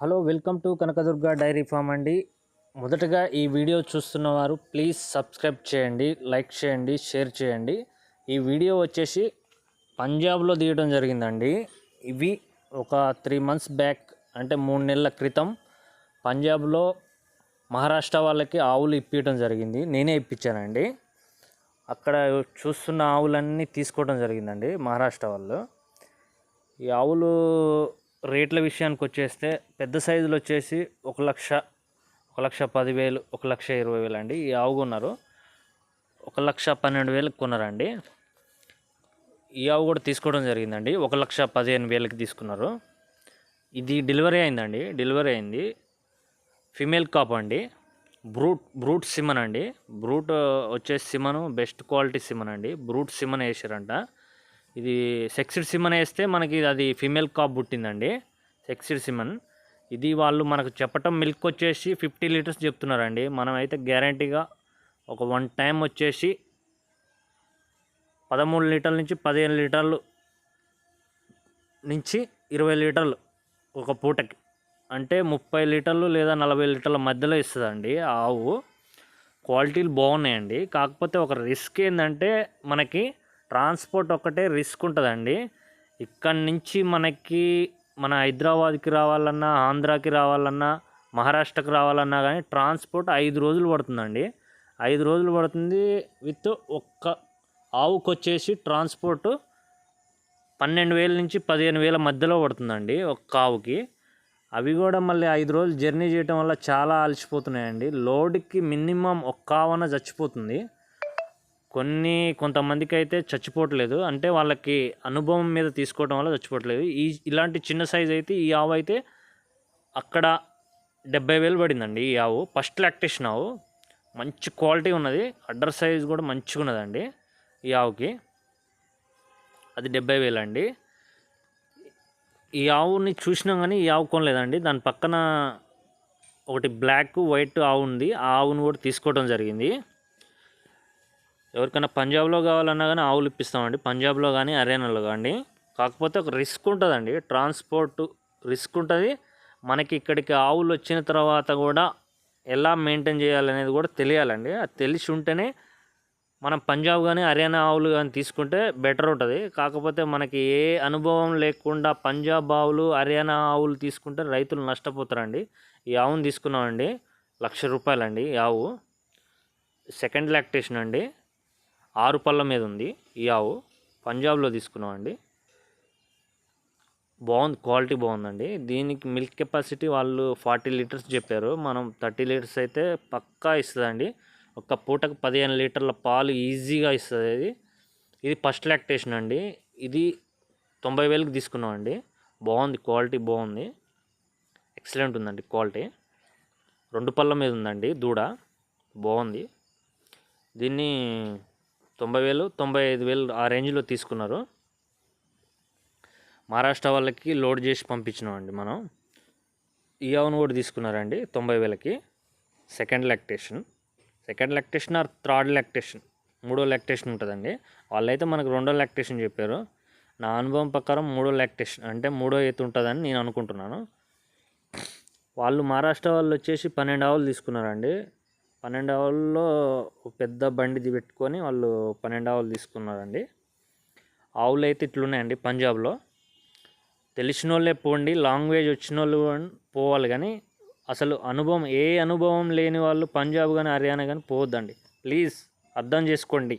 Hello welcome to Kanakadurga dairy farm అండి. మొదటగా ఈ వీడియో చూస్తున్న వారు ప్లీజ్ సబ్స్క్రైబ్ చేయండి లైక్ చేయండి షేర్ చేయండి. ఈ వీడియో వచ్చేసి పంజాబ్లో తీయడం జరిగిందండి. ఇవి ఒక త్రీ మంత్స్ బ్యాక్ అంటే మూడు నెలల క్రితం పంజాబ్లో మహారాష్ట్ర వాళ్ళకి ఆవులు ఇప్పించడం జరిగింది. నేనే ఇప్పించానండి. అక్కడ చూస్తున్న ఆవులన్నీ తీసుకోవడం జరిగిందండి మహారాష్ట్ర వాళ్ళు. ఈ ఆవులు రేట్ల విషయానికి వచ్చేస్తే పెద్ద సైజులు వచ్చేసి ఒక లక్ష ఒక లక్ష పదివేలు ఒక లక్ష ఇరవై వేలు అండి. ఈ ఆవు కొన్నారు. ఒక లక్ష పన్నెండు వేలకు కొన్నారండి. ఈ ఆవు కూడా తీసుకోవడం జరిగిందండి. ఒక లక్ష పదిహేను వేలకి తీసుకున్నారు. ఇది డెలివరీ అయిందండి. డెలివరీ అయింది. ఫిమేల్ కాప్ అండి. బ్రూట్ బ్రూట్ సిమన్ అండి. బ్రూట్ వచ్చేసి సిమను బెస్ట్ క్వాలిటీ సిమన్ అండి. బ్రూట్ సిమన్ వేసారంట. ఇది సెక్సిడ్ సిమన్ వేస్తే మనకి అది ఫీమేల్ కాప్ పుట్టిందండి. సెక్సిడ్ సిమన్. ఇది వాళ్ళు మనకు చెప్పటం మిల్క్ వచ్చేసి ఫిఫ్టీ లీటర్స్ చెప్తున్నారండి. మనమైతే గ్యారంటీగా ఒక వన్ టైం వచ్చేసి పదమూడు లీటర్ల నుంచి పదిహేను లీటర్లు నుంచి ఇరవై లీటర్లు ఒక పూటకి. అంటే ముప్పై లీటర్లు లేదా నలభై లీటర్ల మధ్యలో ఇస్తుందండి ఆవు. క్వాలిటీలు బాగున్నాయండి. కాకపోతే ఒక రిస్క్ ఏంటంటే మనకి ట్రాన్స్పోర్ట్ ఒక్కటే రిస్క్ ఉంటుందండి. ఇక్కడి నుంచి మనకి మన హైదరాబాద్కి రావాలన్నా ఆంధ్రాకి రావాలన్నా మహారాష్ట్రకి రావాలన్నా కానీ ట్రాన్స్పోర్ట్ ఐదు రోజులు పడుతుందండి. ఐదు రోజులు పడుతుంది విత్ ఒక్క ఆవుకు వచ్చేసి ట్రాన్స్పోర్ట్ పన్నెండు వేల నుంచి పదిహేను వేల మధ్యలో పడుతుందండి ఒక్క ఆవుకి. అవి కూడా మళ్ళీ ఐదు రోజులు జర్నీ చేయడం వల్ల చాలా అలసిపోతున్నాయండి. లోడ్కి మినిమం ఒక్క ఆవన చచ్చిపోతుంది. కొన్ని కొంతమందికి అయితే చచ్చిపోవట్లేదు. అంటే వాళ్ళకి అనుభవం మీద తీసుకోవడం వల్ల చచ్చిపోవట్లేదు. ఈ ఇలాంటి చిన్న సైజ్ అయితే ఈ ఆవు అయితే అక్కడ డెబ్బై వేలు పడిందండి ఈ ఆవు. ఫస్ట్ లాక్టేషన్ ఆవు. మంచి క్వాలిటీ ఉన్నది. అడ్డర్ సైజ్ కూడా మంచిగా ఉన్నదండి ఈ ఆవుకి. అది డెబ్బై వేలు అండి ఈ ఆవుని చూసినాం కానీ ఈ ఆవు కొనలేదండి. దాని పక్కన ఒకటి బ్లాక్ వైట్ ఆవు ఉంది. ఆ ఆవును కూడా తీసుకోవడం జరిగింది. ఎవరికైనా పంజాబ్లో కావాలన్నా కానీ ఆవులు ఇప్పిస్తామండి. పంజాబ్లో కానీ హర్యానాలో కానీ కాకపోతే ఒక రిస్క్ ఉంటుందండి. ట్రాన్స్పోర్ట్ రిస్క్ ఉంటుంది. మనకి ఇక్కడికి ఆవులు వచ్చిన తర్వాత కూడా ఎలా మెయింటైన్ చేయాలనేది కూడా తెలియాలండి. అది తెలిసి ఉంటేనే మనం పంజాబ్ కానీ హర్యానా ఆవులు కానీ తీసుకుంటే బెటర్ ఉంటుంది. కాకపోతే మనకి ఏ అనుభవం లేకుండా పంజాబ్ ఆవులు హర్యానా ఆవులు తీసుకుంటే రైతులు నష్టపోతారండి. ఈ ఆవును తీసుకున్నామండి. లక్ష రూపాయలండి ఈ ఆవు. సెకండ్ లాక్టేషన్ అండి. ఆరు పళ్ళ మీద ఉంది. ఈ ఆవు పంజాబ్లో తీసుకున్నామండి బాగుంది క్వాలిటీ బాగుందండి. దీనికి మిల్క్ కెపాసిటీ వాళ్ళు ఫార్టీ లీటర్స్ చెప్పారు. మనం థర్టీ లీటర్స్ అయితే పక్కా ఇస్తుందండి. ఒక పూటకు పదిహేను లీటర్ల పాలు ఈజీగా ఇస్తుంది ఇది. ఇది ఫస్ట్ లాక్టేషన్ అండి. ఇది తొంభై వేలకు తీసుకున్నామండి బాగుంది క్వాలిటీ బాగుంది. ఎక్సలెంట్ ఉందండి క్వాలిటీ. రెండు పళ్ళ మీద ఉందండి దూడ. బాగుంది. దీన్ని తొంభై వేలు తొంభై ఐదు వేలు ఆ రేంజ్లో తీసుకున్నారు. మహారాష్ట్ర వాళ్ళకి లోడ్ చేసి పంపించినామండి మనం. ఈ ఆవును కూడా తీసుకున్నారండి తొంభై వేలకి. Second lactation. Second lactation or third lactation. మూడో లాక్టేషన్ ఉంటుందండి. వాళ్ళైతే మనకు రెండో లాక్టేషన్ చెప్పారు. నా అనుభవం ప్రకారం మూడో లాక్టేషన్ అంటే మూడో ఎత్తు ఉంటుందని నేను అనుకుంటున్నాను. వాళ్ళు మహారాష్ట్ర వాళ్ళు వచ్చేసి పన్నెండు ఆవులు తీసుకున్నారండి. పన్నెండు ఆవుల్లో పెద్ద బండిది పెట్టుకొని వాళ్ళు పన్నెండు ఆవులు తీసుకున్నారండి. ఆవులు అయితే ఇట్లున్నాయండి పంజాబ్లో. తెలిసిన వాళ్ళే పోండి లాంగ్వేజ్ వచ్చిన వాళ్ళు పోవాలి కానీ అసలు అనుభవం ఏ అనుభవం లేని వాళ్ళు పంజాబ్ కానీ హర్యానా కానీ పోవద్దండి. ప్లీజ్ అర్థం చేసుకోండి.